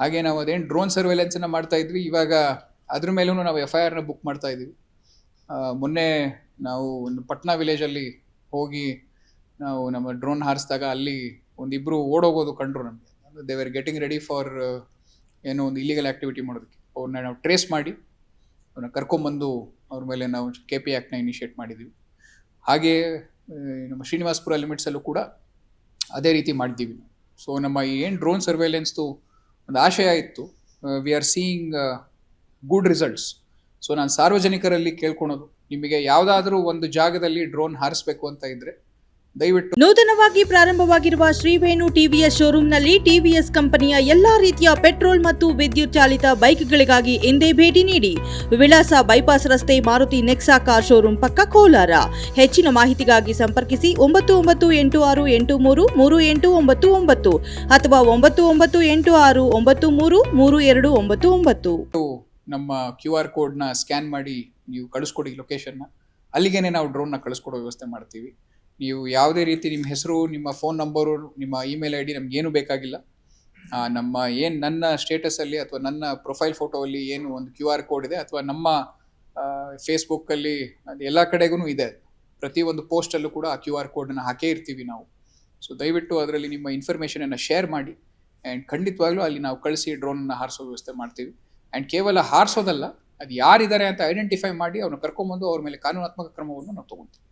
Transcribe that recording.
ಹಾಗೆ ನಾವು ಅದೇನು ಡ್ರೋನ್ ಸರ್ವೆಲೆನ್ಸನ್ನು ಮಾಡ್ತಾ ಇದ್ವಿ. ಇವಾಗ ಅದ್ರ ಮೇಲೂ ನಾವು ಎಫ್ ಐ ಆರ್ನ ಬುಕ್ ಮಾಡ್ತಾ ಇದೀವಿ. ಮೊನ್ನೆ ನಾವು ಒಂದು ಪಟ್ನಾ ವಿಲೇಜಲ್ಲಿ ಹೋಗಿ ನಾವು ನಮ್ಮ ಡ್ರೋನ್ ಹಾರಿಸಿದಾಗ ಅಲ್ಲಿ ಒಂದಿಬ್ಬರು ಓಡೋಗೋದು ಕಂಡ್ರು ನಮಗೆ. They were getting ready for ಏನೋ ಒಂದು ಇಲ್ಲಿಗಲ್ ಆ್ಯಕ್ಟಿವಿಟಿ ಮಾಡೋದಕ್ಕೆ. ಅವ್ರನ್ನ ನಾವು ಟ್ರೇಸ್ ಮಾಡಿ ಅವ್ರನ್ನ ಕರ್ಕೊಂಬಂದು ಅವ್ರ ಮೇಲೆ ನಾವು ಕೆ ಪಿ ಆ್ಯಕ್ಟ್ನ ಇನಿಷಿಯೇಟ್ ಮಾಡಿದ್ವಿ. ಹಾಗೆ ನಮ್ಮ ಶ್ರೀನಿವಾಸ್ಪುರ ಲಿಮಿಟ್ಸಲ್ಲೂ ಕೂಡ ಅದೇ ರೀತಿ ಮಾಡಿದ್ದೀವಿ ಸೊ ನಮ್ಮ ಏನು ಡ್ರೋನ್ ಸರ್ವೇಲೆನ್ಸ್ದು ಒಂದು ಆಶಯ ಇತ್ತು. We are seeing good results so ನಾನು ಸಾರ್ವಜನಿಕರಲ್ಲಿ ಕೇಳ್ಕೊಳೋದು. ನಿಮಗೆ ಯಾವುದಾದ್ರೂ ಒಂದು ಜಾಗದಲ್ಲಿ ಡ್ರೋನ್ ಹಾರಿಸ್ಬೇಕು ಅಂತ ಇದ್ದರೆ ದಯವಿಟ್ಟು ನೂತನವಾಗಿ ಪ್ರಾರಂಭವಾಗಿರುವ ಶ್ರೀವೇಣು ಟಿವಿಎಸ್ ಶೋರೂಮ್ನಲ್ಲಿ ಟಿವಿಎಸ್ ಕಂಪನಿಯ ಎಲ್ಲಾ ರೀತಿಯ ಪೆಟ್ರೋಲ್ ಮತ್ತು ವಿದ್ಯುತ್ ಚಾಲಿತ ಬೈಕ್ಗಳಿಗಾಗಿ ಎಂದೇ ಭೇಟಿ ನೀಡಿ ವಿಳಾಸ ಬೈಪಾಸ್ ರಸ್ತೆ ಮಾರುತಿ ನೆಕ್ಸಾ ಕಾರ್ ಶೋರೂಮ್ ಪಕ್ಕ ಕೋಲಾರ. ಹೆಚ್ಚಿನ ಮಾಹಿತಿಗಾಗಿ ಸಂಪರ್ಕಿಸಿ ಒಂಬತ್ತು ಒಂಬತ್ತು ಎಂಟು ಆರು ಎಂಟು ಮೂರು ಮೂರು ಎಂಟು ಒಂಬತ್ತು ಒಂಬತ್ತು ಅಥವಾ ಒಂಬತ್ತು ಒಂಬತ್ತು ಎಂಟು ಆರು ಒಂಬತ್ತು ಮೂರು ಮೂರು ಎರಡು ಒಂಬತ್ತು ಒಂಬತ್ತು. ನಮ್ಮ ಕ್ಯೂ ಆರ್ ಕೋಡ್ನ ಸ್ಕ್ಯಾನ್ ಮಾಡಿ ನೀವು ಕಳಿಸ್ಕೊಡಿ ಲೊಕೇಶನ್ನ. ಅಲ್ಲಿಗೇನೆ ನಾವು ಡ್ರೋನ್ನ ಕಳಿಸ್ಕೊಡೋ ವ್ಯವಸ್ಥೆ ಮಾಡ್ತೀವಿ. ನೀವು ಯಾವುದೇ ರೀತಿ ನಿಮ್ಮ ಹೆಸರು, ನಿಮ್ಮ ಫೋನ್ ನಂಬರು ನಿಮ್ಮ ಇಮೇಲ್ ಐ ಡಿ ನಮಗೇನು ಬೇಕಾಗಿಲ್ಲ. ನಮ್ಮ ಏನು ನನ್ನ ಸ್ಟೇಟಸಲ್ಲಿ ಅಥವಾ ನನ್ನ ಪ್ರೊಫೈಲ್ ಫೋಟೋಲ್ಲಿ ಏನು ಒಂದು ಕ್ಯೂ ಆರ್ ಕೋಡ್ ಇದೆ ಅಥವಾ ನಮ್ಮ ಫೇಸ್ಬುಕ್ಕಲ್ಲಿ ಅದು ಎಲ್ಲ ಕಡೆಗೂ ಇದೆ. ಪ್ರತಿಯೊಂದು ಪೋಸ್ಟಲ್ಲೂ ಕೂಡ ಆ ಕ್ಯೂ ಆರ್ ಕೋಡನ್ನು ಹಾಕೇ ಇರ್ತೀವಿ ನಾವು. ಸೊ ದಯವಿಟ್ಟು ಅದರಲ್ಲಿ ನಿಮ್ಮ ಇನ್ಫಾರ್ಮೇಷನನ್ನು ಶೇರ್ ಮಾಡಿ ಆ್ಯಂಡ್ ಖಂಡಿತವಾಗ್ಲೂ ಅಲ್ಲಿ ನಾವು ಕಳಿಸಿ ಡ್ರೋನನ್ನು ಹಾರಿಸೋ ವ್ಯವಸ್ಥೆ ಮಾಡ್ತೀವಿ. ಆ್ಯಂಡ್ ಕೇವಲ ಹಾರಿಸೋದಲ್ಲ, ಅದು ಯಾರಿದ್ದಾರೆ ಅಂತ ಐಡೆಂಟಿಫೈ ಮಾಡಿ ಅವ್ರನ್ನ ಕರ್ಕೊಂಬಂದು ಅವ್ರ ಮೇಲೆ ಕಾನೂನಾತ್ಮಕ ಕ್ರಮವನ್ನು ನಾವು ತೊಗೊಳ್ತೀವಿ.